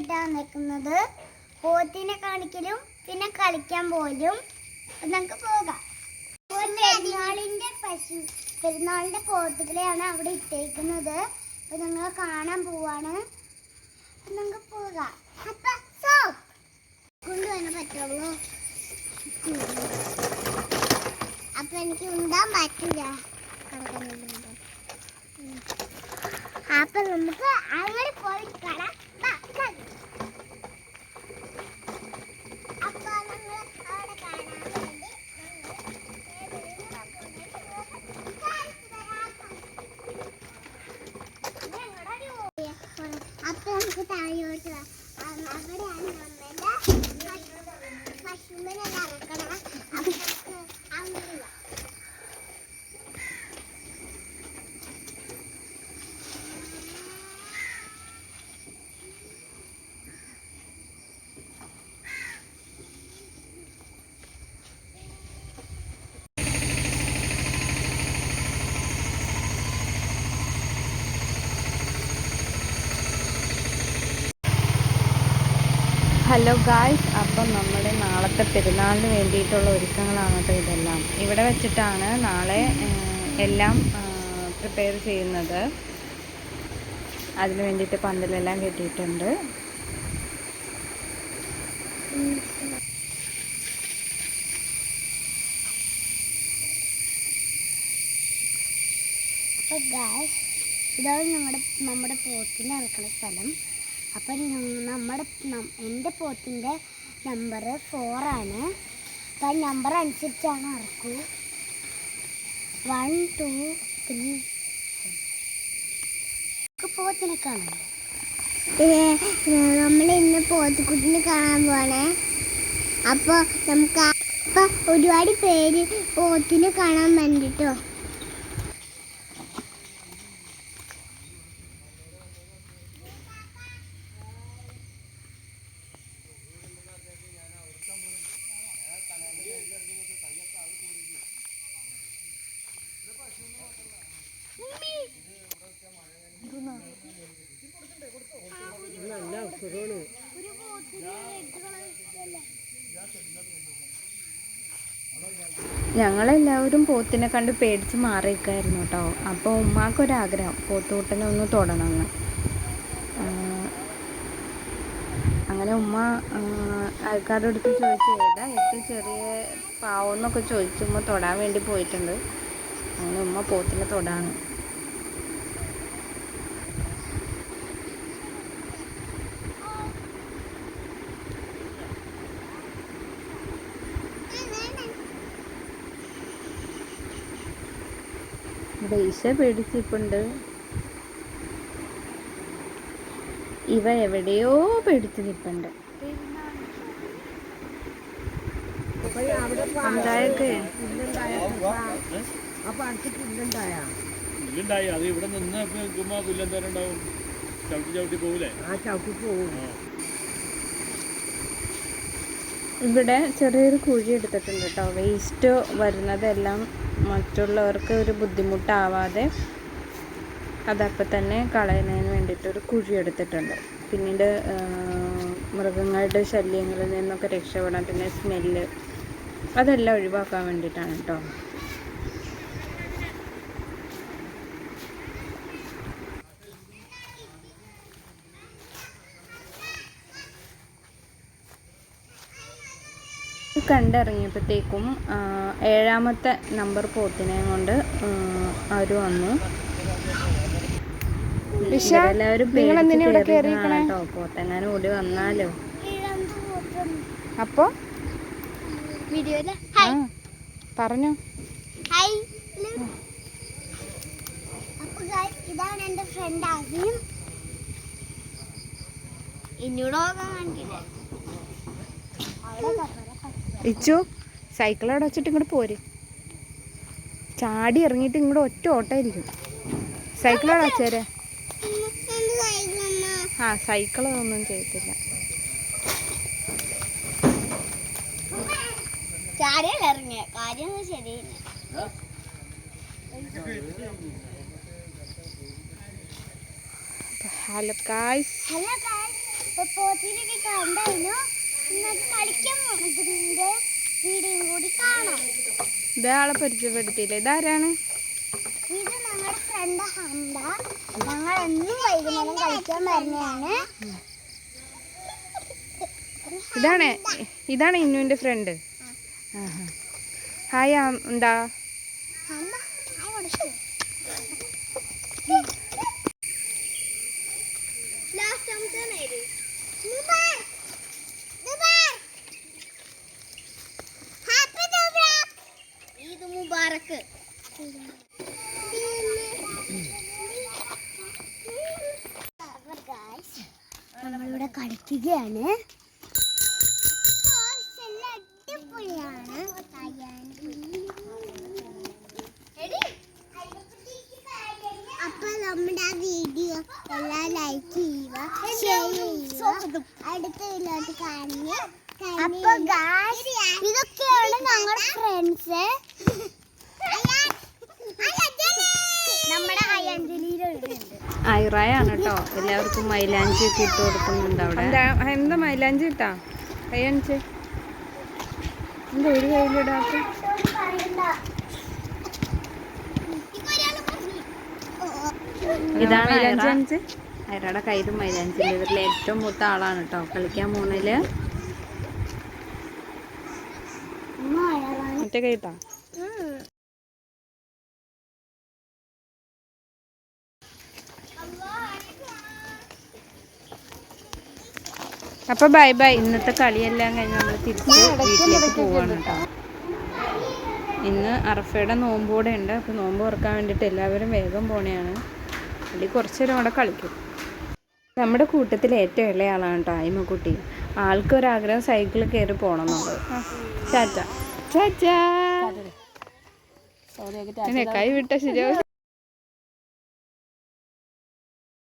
ആയിട്ടാണ് നിൽക്കുന്നത്. പോത്തിനെ കാണിക്കലും പിന്നെ കളിക്കാൻ പോലും നമുക്ക് പോകാം. പെരുന്നാളിന്റെ പശു പെരുന്നാളിന്റെ പോത്തുകളെയാണ് അവിടെ ഇട്ടേക്കുന്നത്. അപ്പൊ ഞങ്ങൾ കാണാൻ പോവാണ്. നമുക്ക് പോകാം. അപ്പൊ പറ്റുള്ളൂ. അപ്പൊ എനിക്ക് ഉണ്ടാൻ പറ്റില്ല. അപ്പൊ നമുക്ക് അങ്ങനെ പോയി കാണാം. അപ്പൊ നമുക്ക് താഴോട്ട് അവിടെയാണ് നമ്മളുടെ പശുവിനെല്ലാം ഇറക്കണം അപ്പൊ നമുക്ക് അങ്ങോട്ട് വാ. ഹലോ ഗായ്സ് അപ്പം നമ്മുടെ നാളത്തെ പെരുന്നാളിന് വേണ്ടിയിട്ടുള്ള ഒരുക്കങ്ങളാണ് കേട്ടോ ഇതെല്ലാം. ഇവിടെ വെച്ചിട്ടാണ് നാളെ എല്ലാം പ്രിപ്പയർ ചെയ്യുന്നത്. അതിന് വേണ്ടിയിട്ട് പന്തലെല്ലാം കെട്ടിയിട്ടുണ്ട്. ഇതാണ് ഞങ്ങളുടെ നമ്മുടെ പോത്തിനെ ഇറക്കുന്ന സ്ഥലം. അപ്പം നമ്മുടെ എന്റെ പോത്തിന്റെ നമ്പർ ഫോറാണ് അപ്പം നമ്പർ അനുസരിച്ചാണ് ഇറക്കൂ വൺ ടു ത്രീ പോത്തിനെ കാണാം. നമ്മൾ ഇന്ന് പോത്തുകുട്ടിനെ കാണാൻ പോണേ അപ്പോൾ നമുക്ക് അപ്പം ഒരുപാട് പേര് പോത്തിനെ കാണാൻ വേണ്ടിട്ടോ. ഞങ്ങളെല്ലാവരും പോത്തിനെ കണ്ട് പേടിച്ച് മാറിയിരിക്കായിരുന്നു കേട്ടോ. അപ്പോൾ ഉമ്മാക്കൊരാഗ്രഹം പോത്തുകൂട്ടനെ ഒന്ന് തൊടണമെന്ന് അങ്ങനെ ഉമ്മ ആൾക്കാരുടെ അടുത്ത് ചോദിച്ചു ഏതാ ഏറ്റവും ചെറിയ പാവം എന്നൊക്കെ ചോദിച്ചു ഉമ്മ തൊടാൻ വേണ്ടി പോയിട്ടുണ്ട്. അങ്ങനെ ഉമ്മ പോത്തിനെ തൊടാണ്. ദേശ പേടിച്ചിപ്പുണ്ട് ഇവ എവിടെയോ പേടിച്ച് നിൽപ്പുണ്ട് അപ്പൊ പുല്ലുണ്ടായി അത് ഇവിടെ നിന്ന് നിൽക്കുമ്പോ പുല്ലെന്തോരം ഉണ്ടാവും. ചവിട്ടി ചവിട്ടി പോകൂലേ ആ ചവിട്ടി പോവും. ഇവിടെ ചെറിയൊരു കുഴി എടുത്തിട്ടുണ്ട് കേട്ടോ. വേസ്റ്റ് വരുന്നതെല്ലാം മറ്റുള്ളവർക്ക് ഒരു ബുദ്ധിമുട്ടാവാതെ അതപ്പം തന്നെ കളയുന്നതിന് വേണ്ടിയിട്ട് ഒരു കുഴി എടുത്തിട്ടുണ്ട്. പിന്നീട് മൃഗങ്ങളുടെ ശല്യങ്ങളിൽ നിന്നൊക്കെ രക്ഷപ്പെടാൻ പിന്നെ സ്മെല്ല് അതെല്ലാം ഒഴിവാക്കാൻ വേണ്ടിയിട്ടാണ് കേട്ടോ. കണ്ടിറങ്ങിയപ്പോഴത്തേക്കും ഏഴാമത്തെ നമ്പർ പോത്തിനെയും കൊണ്ട് അവർ വന്നു. എല്ലാവരും കേട്ടോ. പോത്തെങ്ങാനും ഓടി വന്നാലോ? അപ്പോ? പറഞ്ഞു. ഇതാണ് എന്റെ ഫ്രണ്ട് എന്നോട് ഇച്ചു സൈക്കിൾ അവിടെ വെച്ചിട്ട് ഇങ്ങോട്ട് പോര്. ചാടി ഇറങ്ങിയിട്ട് ഇങ്ങോട്ട് ഒറ്റ ഓട്ടമായിരിക്കും. സൈക്കിൾ അവിടെ വെച്ചേരെ ആ സൈക്കിൾ ഒന്നും ചെയ്തില്ല ചാടിയല്ല ഇറങ്ങിയ? കാര്യം ശരിയില്ല. ഹലോ കായ്സ് ഹലോ ഗായ്സ് ഇപ്പോ പോത്തിനൊക്കെ കണ്ടായിരുന്നു? ഇന്നത്തെ കളിക്കാൻ പോണതിന്റെ വീഡിയോയും കൂടി കാണാം. ഇതാളെ പരിചയപ്പെടുത്തിയില്ലേ? ഇതാരാണ്? ഇത് നമ്മുടെ ഫ്രണ്ട് ഹംദ. ഞങ്ങൾ എന്നും വൈകുന്നേരം കളിക്കാൻ വരുന്നതാണ്. ഇതാണ് ഇതാണ് ഇന്നുവിന്റെ ഫ്രണ്ട് ഹായ് എന്താ നമ്മളിവിടെ കളിക്കുകയാണ്. അപ്പൊ നമ്മുടെ വീഡിയോ എല്ലാം ലൈക്ക് ചെയ്യുക ഷെയർ ചെയ്യുക. അടുത്ത വീഡിയോട്ട് കാണുക അപ്പൊ ഇതൊക്കെയാണ് ഞങ്ങളുടെ ഫ്രണ്ട്സ് നമ്മുടെ അയ്യഞ്ജലിയിലുണ്ട് ഐറായാണ് കേട്ടോ. എല്ലാവർക്കും മൈലാഞ്ചി ഒക്കെ ഇട്ട് കൊടുക്കുന്നുണ്ട് അവിടെ. എന്താ മൈലാഞ്ചി ഇട്ടാ? കൈയണിച്ച് എന്താ ഒരു കയ്യിലിടാത്ത ഇതാണ് മൈലാഞ്ചി അണിച്ച് ഐറയുടെ കയ്യിലും മൈലാഞ്ചി ഉണ്ട്. ഇവരിൽ ഏറ്റവും മൂത്ത ആളാണ് കേട്ടോ. കളിക്കാൻ പോകുന്നതിൽ മറ്റേ കൈട്ടാ അപ്പൊ ബൈ ബൈ. ഇന്നത്തെ കളിയെല്ലാം കഴിഞ്ഞ് നമ്മൾ തിരിച്ച് വീട്ടിലേക്ക് പോവാണ് കേട്ടോ. ഇന്ന് അറഫയുടെ നോമ്പ് കൂടെ ഉണ്ട്. അപ്പോൾ നോമ്പ് ഓർക്കാൻ വേണ്ടിട്ട് എല്ലാവരും വേഗം പോണെയാണ്. അല്ലെങ്കിൽ കുറച്ച് നേരം അവിടെ കളിക്കും. നമ്മുടെ കൂട്ടത്തിൽ ഏറ്റവും ഇളയ ആളാണ് കേട്ടോ ആൾക്ക് ആൾക്കൊരാഗ്രഹം സൈക്കിളിൽ കയറി പോകണം എന്നുള്ളത് ചാച്ച. ചാച്ചാ. കൈ വിട്ട ശരിയാവും.